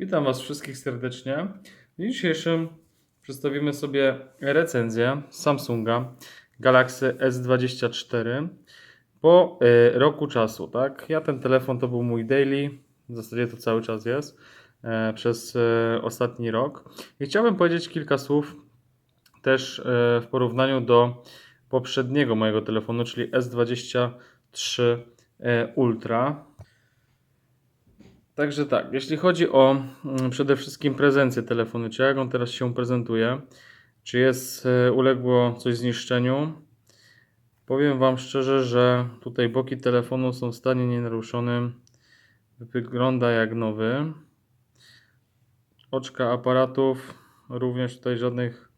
Witam Was wszystkich serdecznie. W dzisiejszym przedstawimy sobie recenzję Samsunga Galaxy S24 po y, roku czasu. Tak? Ja ten telefon to był mój daily, w zasadzie to cały czas jest, e, przez e, ostatni rok. I chciałbym powiedzieć kilka słów też e, w porównaniu do poprzedniego mojego telefonu, czyli S23 e, Ultra. Także tak, jeśli chodzi o mm, przede wszystkim prezencję telefonu, czy jak on teraz się prezentuje, czy jest e, uległo coś zniszczeniu, powiem Wam szczerze, że tutaj boki telefonu są w stanie nienaruszonym, wygląda jak nowy. Oczka aparatów, również tutaj żadnych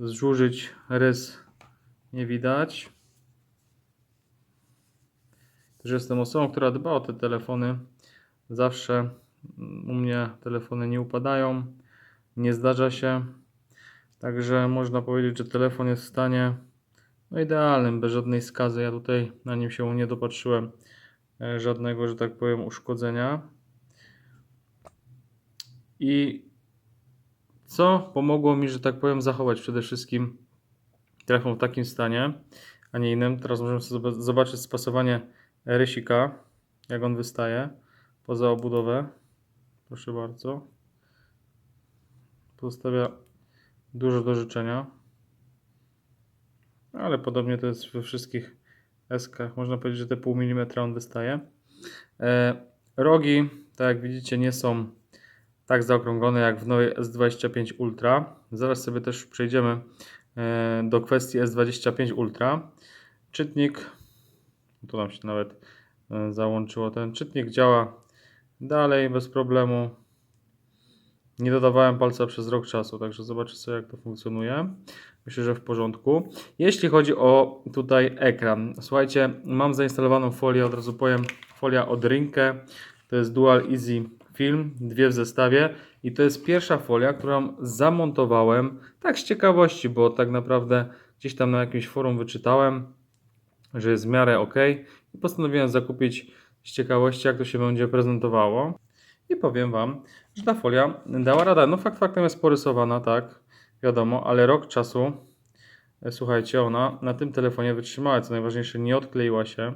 zżużyć, rys nie widać. Też jestem osobą, która dba o te telefony. Zawsze mm, u mnie telefony nie upadają, nie zdarza się. Także można powiedzieć, że telefon jest w stanie no idealnym, bez żadnej skazy. Ja tutaj na nim się nie dopatrzyłem e, żadnego, że tak powiem, uszkodzenia. I co pomogło mi, że tak powiem, zachować przede wszystkim telefon w takim stanie, a nie innym. Teraz możemy sobie zob- zobaczyć spasowanie rysika, jak on wystaje poza obudowę. Proszę bardzo. Pozostawia dużo do życzenia. Ale podobnie to jest we wszystkich S-kach. Można powiedzieć, że te pół milimetra on wystaje. E, rogi, tak jak widzicie, nie są tak zaokrąglone jak w nowej S25 Ultra. Zaraz sobie też przejdziemy e, do kwestii S25 Ultra. Czytnik, tu nam się nawet e, załączyło ten czytnik, działa dalej bez problemu. Nie dodawałem palca przez rok czasu, także zobaczę sobie jak to funkcjonuje. Myślę, że w porządku. Jeśli chodzi o tutaj ekran, słuchajcie, mam zainstalowaną folię, od razu powiem, folia od Rynkę. To jest Dual Easy Film, dwie w zestawie i to jest pierwsza folia, którą zamontowałem tak z ciekawości, bo tak naprawdę gdzieś tam na jakimś forum wyczytałem, że jest w miarę ok i postanowiłem zakupić z ciekawości, jak to się będzie prezentowało. I powiem Wam, że ta folia dała radę. No fakt faktem jest porysowana, tak, wiadomo, ale rok czasu, e, słuchajcie, ona na tym telefonie wytrzymała, co najważniejsze, nie odkleiła się.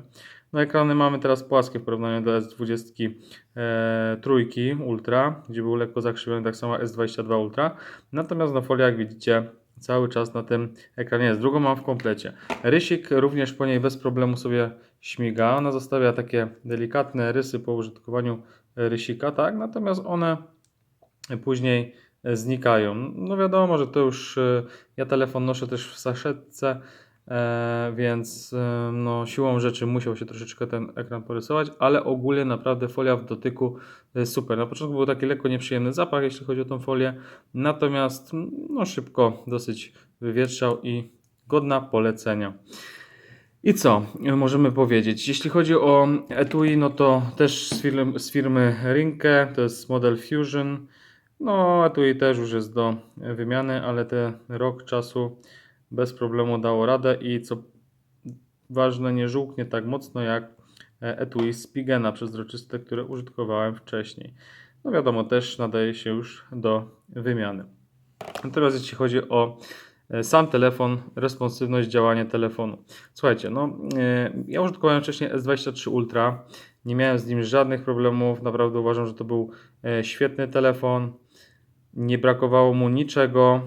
No ekrany mamy teraz płaskie w porównaniu do S20 e, trójki Ultra, gdzie był lekko zakrzywiony, tak samo S22 Ultra. Natomiast na folia, jak widzicie, cały czas na tym ekranie jest. Drugą mam w komplecie. Rysik również po niej bez problemu sobie śmiga. Ona zostawia takie delikatne rysy po użytkowaniu rysika, tak? Natomiast one później znikają. No wiadomo, że to już e, ja telefon noszę też w saszetce, e, więc e, no, siłą rzeczy musiał się troszeczkę ten ekran porysować, ale ogólnie naprawdę folia w dotyku jest super. Na początku był taki lekko nieprzyjemny zapach, jeśli chodzi o tą folię, natomiast no, szybko dosyć wywietrzał i godna polecenia. I co możemy powiedzieć? Jeśli chodzi o etui, no to też z firmy, z firmy Rinke, to jest model Fusion. No, etui też już jest do wymiany, ale ten rok czasu bez problemu dało radę i co ważne, nie żółknie tak mocno jak etui z Pigena przezroczyste, które użytkowałem wcześniej. No wiadomo, też nadaje się już do wymiany. Teraz jeśli chodzi o sam telefon, responsywność działania telefonu. Słuchajcie, no e, ja użytkowałem wcześniej S23 Ultra, nie miałem z nim żadnych problemów, naprawdę uważam, że to był e, świetny telefon, nie brakowało mu niczego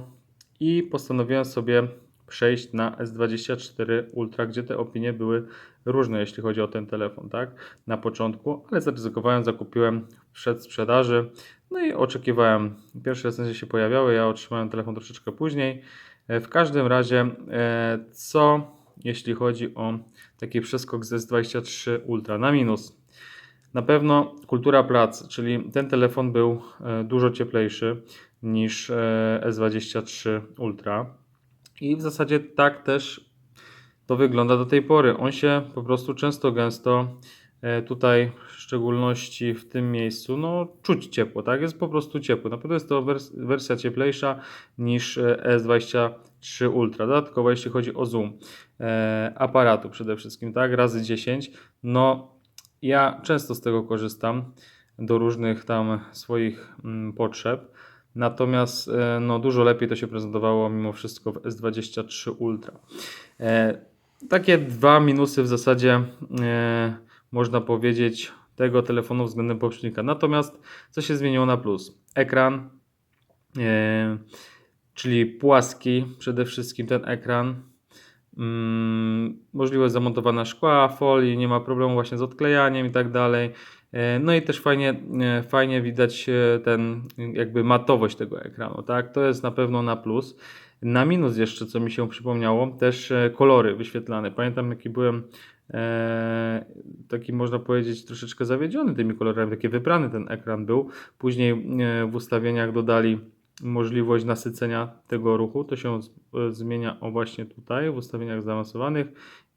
i postanowiłem sobie przejść na S24 Ultra, gdzie te opinie były różne, jeśli chodzi o ten telefon, tak? Na początku, ale zaryzykowałem, zakupiłem w przedsprzedaży, no i oczekiwałem. Pierwsze recenzje się pojawiały, ja otrzymałem telefon troszeczkę później. E, W każdym razie, e, co jeśli chodzi o taki przeskok z S23 Ultra na minus? Na pewno kultura pracy, czyli ten telefon był e, dużo cieplejszy niż e, S23 Ultra. I w zasadzie tak też to wygląda do tej pory. On się po prostu często gęsto tutaj, w szczególności w tym miejscu, no czuć ciepło, tak? Jest po prostu ciepło. Na pewno jest to wers- wersja cieplejsza niż e, S23 Ultra. Dodatkowo jeśli chodzi o zoom e, aparatu przede wszystkim, tak? Razy 10. No ja często z tego korzystam. do różnych tam swoich mm, potrzeb. Natomiast e, no, dużo lepiej to się prezentowało mimo wszystko w S23 Ultra. E, takie dwa minusy w zasadzie e, można powiedzieć tego telefonu względem poprzednika. Natomiast co się zmieniło na plus? Ekran, e, czyli płaski przede wszystkim ten ekran. Mm, możliwość zamontowania szkła, folii, nie ma problemu właśnie z odklejaniem i tak dalej. E, No i też fajnie, e, fajnie widać ten jakby matowość tego ekranu, tak? To jest na pewno na plus. Na minus jeszcze, co mi się przypomniało, też kolory wyświetlane. Pamiętam, jaki byłem e, taki, można powiedzieć, troszeczkę zawiedziony tymi kolorami, taki wybrany ten ekran był. Później e, w ustawieniach dodali możliwość nasycenia tego ruchu. To się e, zmienia o właśnie tutaj w ustawieniach zaawansowanych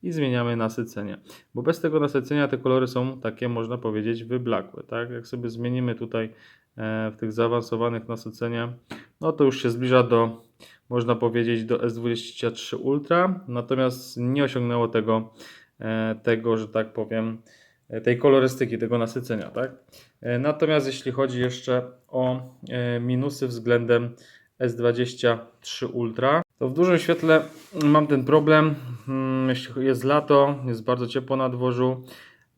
i zmieniamy nasycenie. Bo bez tego nasycenia te kolory są takie, można powiedzieć, wyblakłe. Tak? Jak sobie zmienimy tutaj w tych zaawansowanych nasycenia, no to już się zbliża do, można powiedzieć, do S23 Ultra, natomiast nie osiągnęło tego, tego że tak powiem, e, tej kolorystyki, tego nasycenia. Tak? E, Natomiast jeśli chodzi jeszcze o e, minusy względem S23 Ultra, to w dużym świetle mam ten problem, mm, jeśli jest lato, jest bardzo ciepło na dworzu,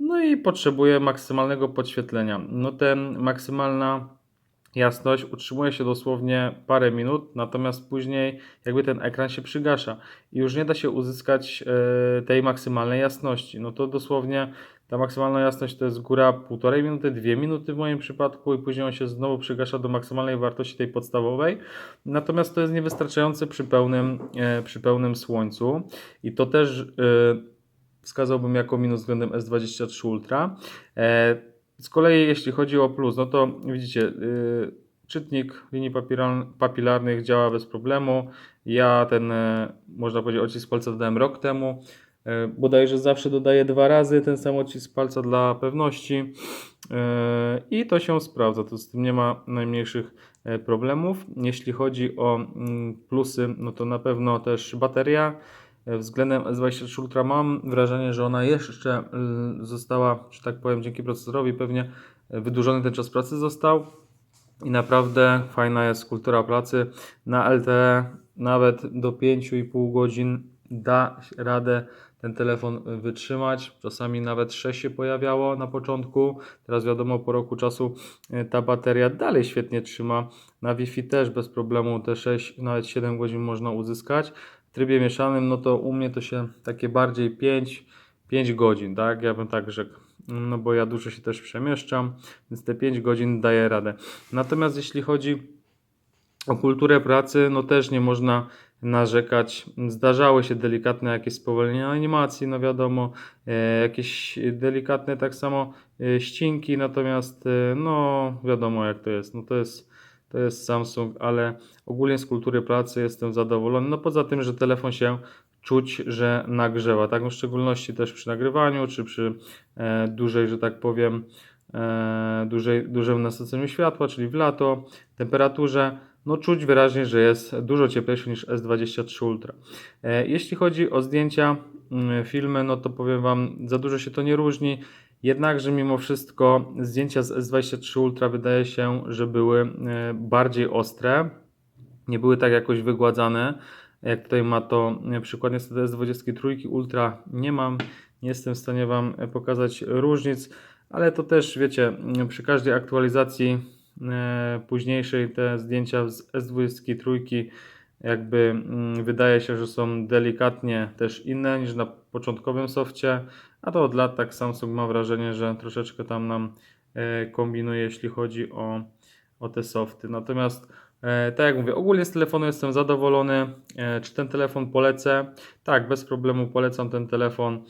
no i potrzebuję maksymalnego podświetlenia. No ten maksymalna jasność utrzymuje się dosłownie parę minut, natomiast później jakby ten ekran się przygasza i już nie da się uzyskać e, tej maksymalnej jasności. No to dosłownie ta maksymalna jasność to jest góra półtorej minuty, dwie minuty w moim przypadku i później on się znowu przygasza do maksymalnej wartości tej podstawowej. Natomiast to jest niewystarczające przy pełnym, e, przy pełnym słońcu i to też e, wskazałbym jako minus względem S23 Ultra. Z kolei jeśli chodzi o plus, no to widzicie, y, czytnik linii papilar- papilarnych działa bez problemu. Ja ten, e, można powiedzieć, odcisk palca dodałem rok temu. E, Bodajże zawsze dodaję dwa razy ten sam odcisk palca dla pewności E, i to się sprawdza. To z tym nie ma najmniejszych problemów. Jeśli chodzi o mm, plusy, no to na pewno też bateria. E, Względem S23 Ultra mam wrażenie, że ona jeszcze mm, została, że tak powiem, dzięki procesorowi pewnie e, wydłużony ten czas pracy został. I naprawdę fajna jest kultura pracy. Na LTE nawet do 5,5 godzin da radę ten telefon wytrzymać. Czasami nawet 6 się pojawiało na początku. Teraz wiadomo, po roku czasu e, ta bateria dalej świetnie trzyma. Na Wi-Fi też bez problemu te 6, nawet 7 godzin można uzyskać. Trybie mieszanym, no to u mnie to się takie bardziej 5, 5 godzin, tak? Ja bym tak rzekł. No bo ja dużo się też przemieszczam, więc te 5 godzin daje radę. Natomiast jeśli chodzi o kulturę pracy, no też nie można narzekać. Zdarzały się delikatne jakieś spowolnienia animacji, no wiadomo, e, jakieś delikatne tak samo e, ścinki, natomiast e, no wiadomo jak to jest. No to jest to jest Samsung, ale ogólnie z kultury pracy jestem zadowolony. No poza tym, że telefon się czuć, że nagrzewa, tak? No w szczególności też przy nagrywaniu, czy przy e, dużej, że tak powiem, e, dużej, dużym nasyceniu światła, czyli w lato, temperaturze, no czuć wyraźnie, że jest dużo cieplejszy niż S23 Ultra. E, jeśli chodzi o zdjęcia, mm, filmy, no to powiem Wam, za dużo się to nie różni. Jednakże mimo wszystko zdjęcia z S23 Ultra wydaje się, że były e, bardziej ostre, nie były tak jakoś wygładzane, jak tutaj ma to e, przykład. Niestety S23 Ultra nie mam, nie jestem w stanie Wam e, pokazać różnic, ale to też wiecie, przy każdej aktualizacji późniejszej te zdjęcia z S23 jakby mm, wydaje się, że są delikatnie też inne niż na początkowym softie, a to od lat tak Samsung ma wrażenie, że troszeczkę tam nam e, kombinuje, jeśli chodzi o, o te softy. Natomiast e, tak jak mówię, ogólnie z telefonu jestem zadowolony. E, czy ten telefon polecę? Tak, bez problemu polecam ten telefon.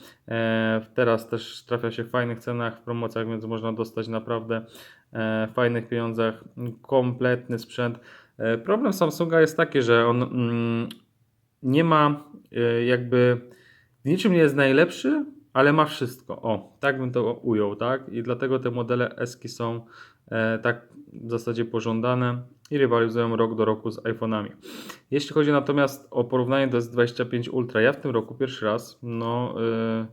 Teraz też trafia się w fajnych cenach, w promocjach, więc można dostać naprawdę w fajnych pieniądzach kompletny sprzęt. Problem Samsunga jest taki, że on mm, nie ma jakby niczym nie jest najlepszy, ale ma wszystko. O, tak bym to ujął, tak? I dlatego te modele Eski są e, tak w zasadzie pożądane i rywalizują rok do roku z iPhone'ami. Jeśli chodzi natomiast o porównanie do S25 Ultra, ja w tym roku pierwszy raz no, e,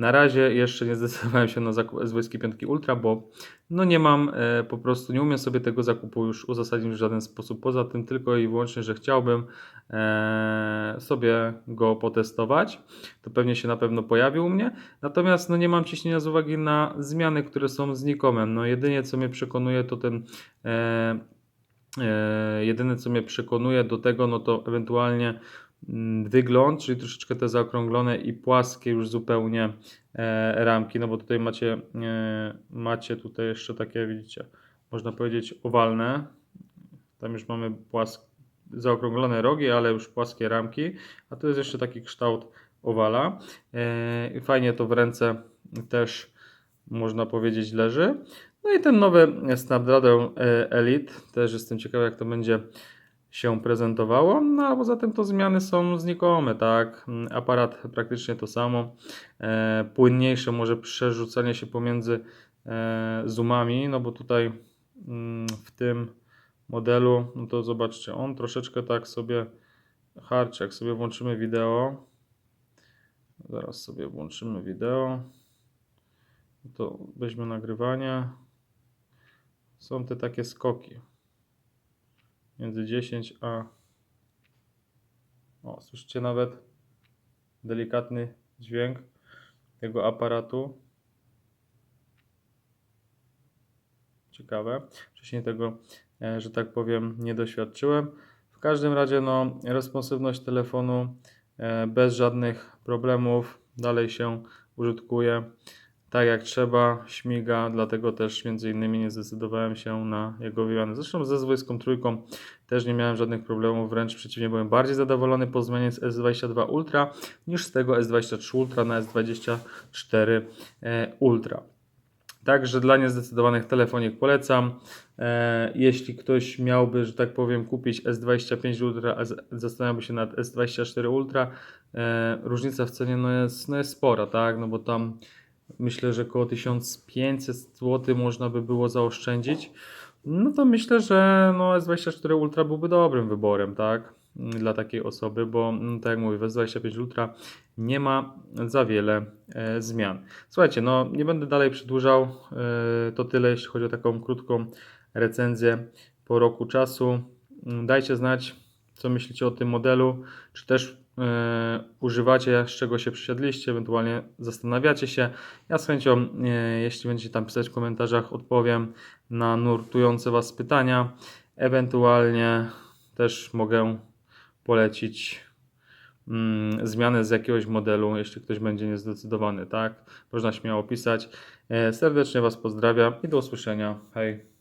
Na razie jeszcze nie zdecydowałem się na zakup S25 Ultra, bo no nie mam, e, po prostu nie umiem sobie tego zakupu już uzasadnić w żaden sposób. Poza tym tylko i wyłącznie, że chciałbym e, sobie go potestować. To pewnie się na pewno pojawi u mnie. Natomiast no nie mam ciśnienia z uwagi na zmiany, które są znikome. No jedynie co mnie przekonuje to ten e, e, jedyne co mnie przekonuje do tego no to ewentualnie wygląd, czyli troszeczkę te zaokrąglone i płaskie już zupełnie e, ramki, no bo tutaj macie, e, macie tutaj jeszcze takie, widzicie, można powiedzieć owalne. Tam już mamy płask, zaokrąglone rogi, ale już płaskie ramki, a tu jest jeszcze taki kształt owala. E, fajnie to w ręce też można powiedzieć leży. No i ten nowy Snapdragon Elite, też jestem ciekawy jak to będzie się prezentowało, no a poza tym to zmiany są znikome, tak, aparat praktycznie to samo, e, płynniejsze może przerzucanie się pomiędzy e, zoomami, no bo tutaj mm, w tym modelu, no to zobaczcie, on troszeczkę tak sobie harczy, jak sobie włączymy wideo, zaraz sobie włączymy wideo, to weźmy nagrywanie, są te takie skoki między 10 a. O, słyszycie nawet delikatny dźwięk tego aparatu. Ciekawe. Wcześniej tego, e, że tak powiem, nie doświadczyłem. W każdym razie, no, responsywność telefonu e, bez żadnych problemów dalej się użytkuje tak jak trzeba, śmiga, dlatego też między innymi nie zdecydowałem się na jego wymianę. Zresztą ze Zwojską Trójką też nie miałem żadnych problemów, wręcz przeciwnie, byłem bardziej zadowolony po zmianie z S22 Ultra niż z tego S23 Ultra na S24 e, Ultra. Także dla niezdecydowanych telefonik polecam. E, jeśli ktoś miałby, że tak powiem, kupić S25 Ultra, a zastanawiałby się nad S24 Ultra, e, różnica w cenie no jest, no jest spora, tak? No bo tam myślę, że około 1500 zł można by było zaoszczędzić. No to myślę, że no S24 Ultra byłby dobrym wyborem, tak? Dla takiej osoby, bo no, tak jak mówię, w S25 Ultra nie ma za wiele e, zmian. Słuchajcie, no nie będę dalej przedłużał. E, to tyle, jeśli chodzi o taką krótką recenzję po roku czasu. Dajcie znać, co myślicie o tym modelu, czy też używacie, z czego się przysiadliście, ewentualnie zastanawiacie się. Ja z chęcią, e, jeśli będziecie tam pisać w komentarzach, odpowiem na nurtujące Was pytania. Ewentualnie też mogę polecić mm, zmianę z jakiegoś modelu, jeśli ktoś będzie niezdecydowany, tak? Można śmiało pisać. E, serdecznie Was pozdrawiam i do usłyszenia. Hej.